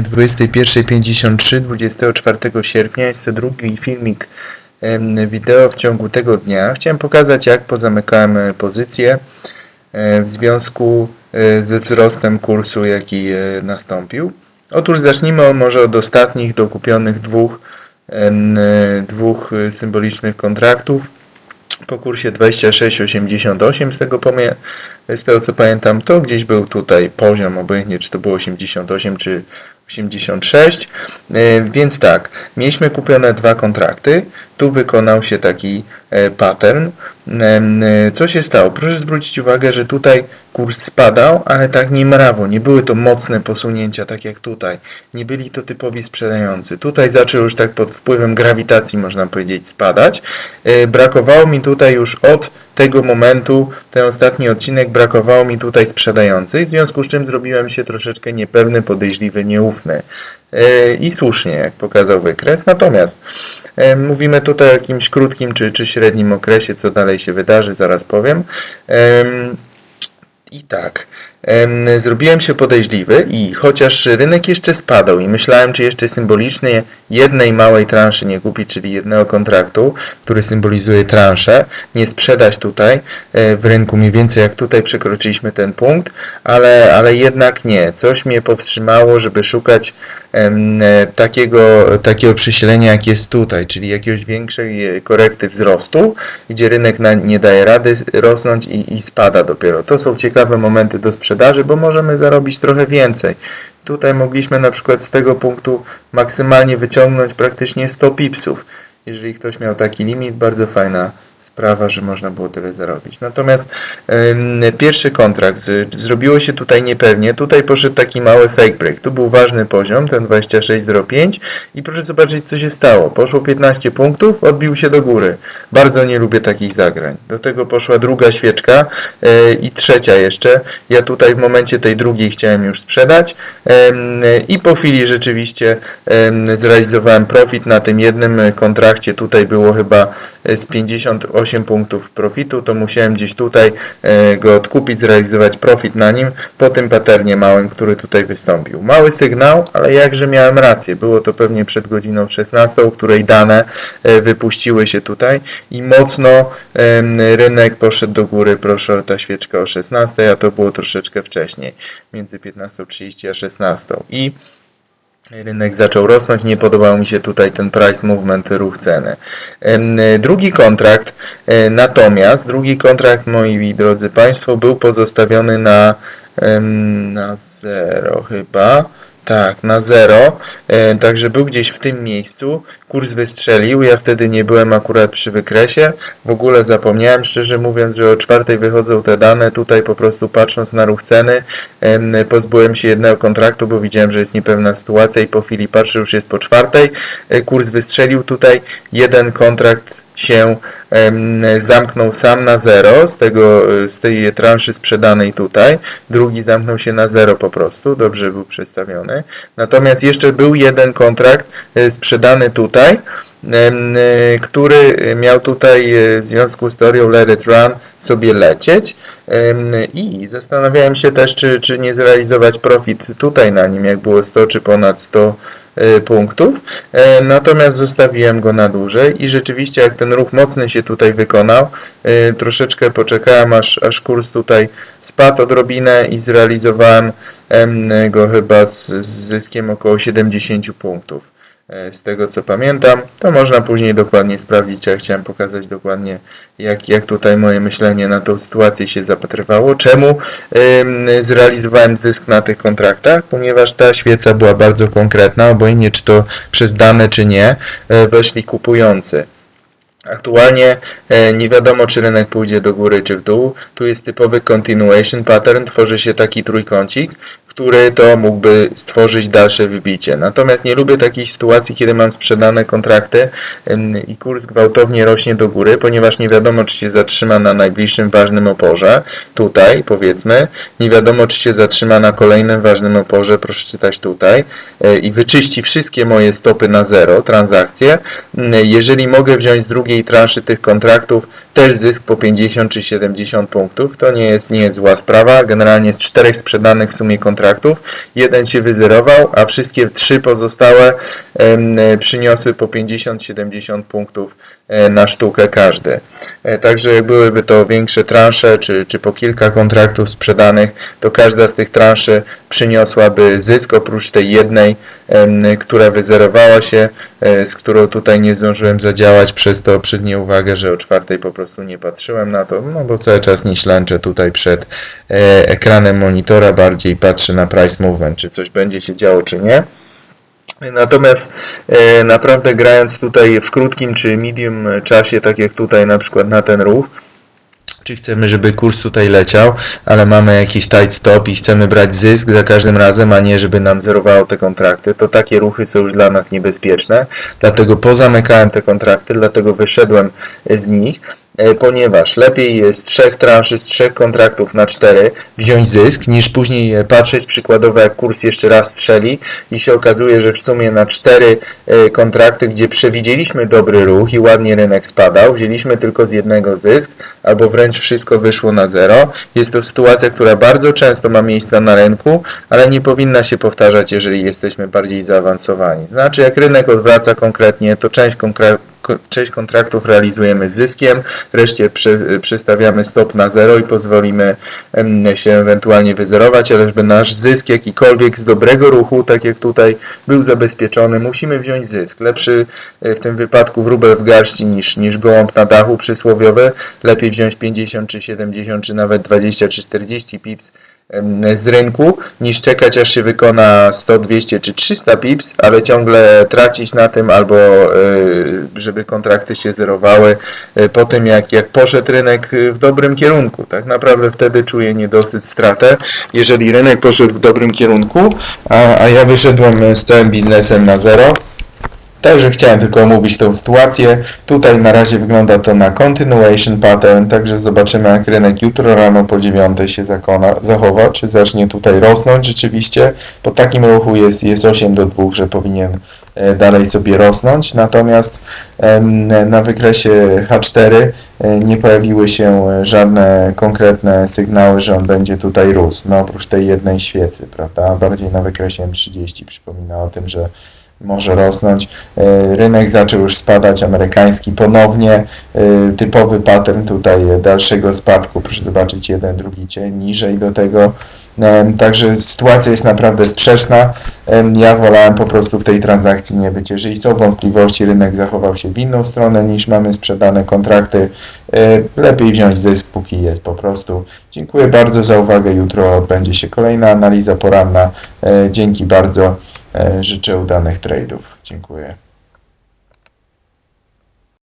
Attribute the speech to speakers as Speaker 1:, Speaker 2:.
Speaker 1: godzinie 21.53 24 sierpnia. Jest to drugi filmik wideo w ciągu tego dnia. Chciałem pokazać, jak pozamykałem e, pozycje e, w związku e, ze wzrostem kursu, jaki nastąpił. Otóż zacznijmy może od ostatnich dokupionych dwóch, dwóch symbolicznych kontraktów po kursie 26,88 z tego, z tego co pamiętam, to gdzieś był tutaj poziom, obojętnie czy to było 88 czy 86, E, więc tak, mieliśmy kupione dwa kontrakty, tu wykonał się taki pattern. Em, e, Co się stało? Proszę zwrócić uwagę, że tutaj kurs spadał, ale tak nie mrawo, nie były to mocne posunięcia, tak jak tutaj. Nie byli to typowi sprzedający. Tutaj zaczął już tak pod wpływem grawitacji, można powiedzieć, spadać. E, Brakowało mi tutaj już od tego momentu, ten ostatni odcinek, brakowało mi tutaj sprzedających, w związku z czym zrobiłem się troszeczkę niepewny, podejrzliwy, nieufny. I słusznie, jak pokazał wykres. Natomiast e, mówimy tutaj o jakimś krótkim czy, czy średnim okresie, co dalej się wydarzy, zaraz powiem. Em, I tak, em, zrobiłem się podejrzliwy i chociaż rynek jeszcze spadał i myślałem, czy jeszcze symbolicznie jednej małej transzy nie kupić, czyli jednego kontraktu, który symbolizuje transzę, nie sprzedać tutaj e, w rynku mniej więcej jak tutaj przekroczyliśmy ten punkt, ale, ale jednak nie. Coś mnie powstrzymało, żeby szukać takiego, takiego przesilenia, jak jest tutaj, czyli jakiegoś większej e, korekty wzrostu, gdzie rynek nie daje rady rosnąć i, i spada dopiero. To są ciekawe momenty do sprzedaży, bo możemy zarobić trochę więcej. Tutaj mogliśmy na przykład z tego punktu maksymalnie wyciągnąć praktycznie 100 pipsów. Jeżeli ktoś miał taki limit, bardzo fajna sprawa, że można było tyle zarobić. Natomiast pierwszy kontrakt z, zrobiło się tutaj niepewnie. Tutaj poszedł taki mały fake break. Tu był ważny poziom, ten 26,05 i proszę zobaczyć, co się stało. Poszło 15 punktów, odbił się do góry. Bardzo nie lubię takich zagrań. Do tego poszła druga świeczka e, i trzecia jeszcze. Ja tutaj w momencie tej drugiej chciałem już sprzedać i po chwili rzeczywiście em, zrealizowałem profit na tym jednym kontrakcie. Tutaj było chyba e, z 58 punktów profitu, to musiałem gdzieś tutaj e, go odkupić, zrealizować profit na nim po tym paternie małym, który tutaj wystąpił. Mały sygnał, ale jakże miałem rację. Było to pewnie przed godziną 16, której dane e, wypuściły się tutaj i mocno rynek poszedł do góry. Proszę, ta świeczka o 16, a to było troszeczkę wcześniej, między 15.30 a 16. I Rynek zaczął rosnąć, nie podobał mi się tutaj ten price movement, ruch ceny. Drugi kontrakt, e, natomiast drugi kontrakt, moi drodzy Państwo, był pozostawiony na, na zero chyba. Tak, na zero, e, także był gdzieś w tym miejscu, kurs wystrzelił, ja wtedy nie byłem akurat przy wykresie, w ogóle zapomniałem, szczerze mówiąc, że o czwartej wychodzą te dane, tutaj po prostu patrząc na ruch ceny, em, pozbyłem się jednego kontraktu, bo widziałem, że jest niepewna sytuacja i po chwili patrzę, już jest po czwartej, e, kurs wystrzelił tutaj, jeden kontrakt się zamknął sam na zero z, tego, e, z tej transzy sprzedanej tutaj, drugi zamknął się na zero po prostu, dobrze był przestawiony. Natomiast jeszcze był jeden kontrakt e, sprzedany tutaj, e, który miał tutaj w związku z teorią Let It Run sobie lecieć i zastanawiałem się też, czy, czy nie zrealizować profit tutaj na nim, jak było 100 czy ponad 100 e, punktów, E, natomiast zostawiłem go na dłużej i rzeczywiście jak ten ruch mocny się tutaj wykonał, e, troszeczkę poczekałem aż, aż kurs tutaj spadł odrobinę i zrealizowałem em, go chyba z, z zyskiem około 70 punktów. E, Z tego co pamiętam, to można później dokładnie sprawdzić. Ja chciałem pokazać dokładnie, jak, jak tutaj moje myślenie na tą sytuację się zapatrywało. Czemu em, zrealizowałem zysk na tych kontraktach? Ponieważ ta świeca była bardzo konkretna, obojętnie czy to przez dane, czy nie, e, weszli kupujący. Aktualnie e, nie wiadomo, czy rynek pójdzie do góry, czy w dół. Tu jest typowy continuation pattern, tworzy się taki trójkącik, który to mógłby stworzyć dalsze wybicie. Natomiast nie lubię takiej sytuacji, kiedy mam sprzedane kontrakty i kurs gwałtownie rośnie do góry, ponieważ nie wiadomo, czy się zatrzyma na najbliższym ważnym oporze, tutaj powiedzmy, nie wiadomo, czy się zatrzyma na kolejnym ważnym oporze, proszę czytać tutaj, e, i wyczyści wszystkie moje stopy na zero, transakcje. Mm, Jeżeli mogę wziąć z drugiej transzy tych kontraktów też zysk po 50 czy 70 punktów, to nie jest, nie jest zła sprawa. Generalnie z czterech sprzedanych w sumie kontraktów kontraktów. Jeden się wyzerował, a wszystkie trzy pozostałe e, przyniosły po 50-70 punktów e, na sztukę każdy. E, Także jak byłyby to większe transze, czy, czy po kilka kontraktów sprzedanych, to każda z tych transzy przyniosłaby zysk oprócz tej jednej, która wyzerowała się, e, z którą tutaj nie zdążyłem zadziałać przez to, przez nieuwagę, że o czwartej po prostu nie patrzyłem na to, no bo cały czas nie ślęczę tutaj przed e, ekranem monitora, bardziej patrzę na price movement, czy coś będzie się działo, czy nie. Natomiast e, naprawdę grając tutaj w krótkim czy medium czasie, tak jak tutaj na przykład na ten ruch, czy chcemy, żeby kurs tutaj leciał, ale mamy jakiś tight stop i chcemy brać zysk za każdym razem, a nie żeby nam zerowało te kontrakty, to takie ruchy są już dla nas niebezpieczne. Dlatego pozamykałem te kontrakty, dlatego wyszedłem z nich, ponieważ lepiej jest trzech transzy z trzech kontraktów na cztery wziąć zysk, niż później e, patrzeć przykładowo jak kurs jeszcze raz strzeli i się okazuje, że w sumie na cztery e, kontrakty, gdzie przewidzieliśmy dobry ruch i ładnie rynek spadał, wzięliśmy tylko z jednego zysk, albo wręcz wszystko wyszło na zero. Jest to sytuacja, która bardzo często ma miejsce na rynku, ale nie powinna się powtarzać, jeżeli jesteśmy bardziej zaawansowani. Znaczy, jak rynek odwraca konkretnie, to część konkretnie ko- część kontraktów realizujemy z zyskiem, reszcie przy, przystawiamy stop na zero i pozwolimy się ewentualnie wyzerować, ale żeby nasz zysk jakikolwiek z dobrego ruchu, tak jak tutaj był zabezpieczony, musimy wziąć zysk. Lepszy e, w tym wypadku wróbel w garści niż, niż gołąb na dachu przysłowiowy. Lepiej wziąć 50 czy 70 czy nawet 20 czy 40 pips z rynku, niż czekać aż się wykona 100, 200 czy 300 pips, ale ciągle tracić na tym albo y, żeby kontrakty się zerowały y, po tym jak, jak poszedł rynek y, w dobrym kierunku. Tak naprawdę wtedy czuję niedosyt stratę, jeżeli rynek poszedł w dobrym kierunku, a, a ja wyszedłem z całym biznesem na zero. Także chciałem tylko omówić tę sytuację. Tutaj na razie wygląda to na continuation pattern, także zobaczymy jak rynek jutro rano po 9 się zakona, zachowa, czy zacznie tutaj rosnąć rzeczywiście. Po takim ruchu jest, jest 8 do 2, że powinien e, dalej sobie rosnąć. Natomiast na wykresie H4 e, nie pojawiły się e, żadne konkretne sygnały, że on będzie tutaj rósł. No oprócz tej jednej świecy, prawda? Bardziej na wykresie M30 przypomina o tym, że może rosnąć. E, Rynek zaczął już spadać, amerykański ponownie. E, Typowy pattern tutaj dalszego spadku. Proszę zobaczyć jeden, drugi cień niżej do tego. E, Także sytuacja jest naprawdę sprzeczna. Ja wolałem po prostu w tej transakcji nie być. Jeżeli są wątpliwości, rynek zachował się w inną stronę niż mamy sprzedane kontrakty. Lepiej wziąć zysk, póki jest po prostu. Dziękuję bardzo za uwagę. Jutro odbędzie się kolejna analiza poranna. Dzięki bardzo. E, Życzę udanych trade'ów. Dziękuję.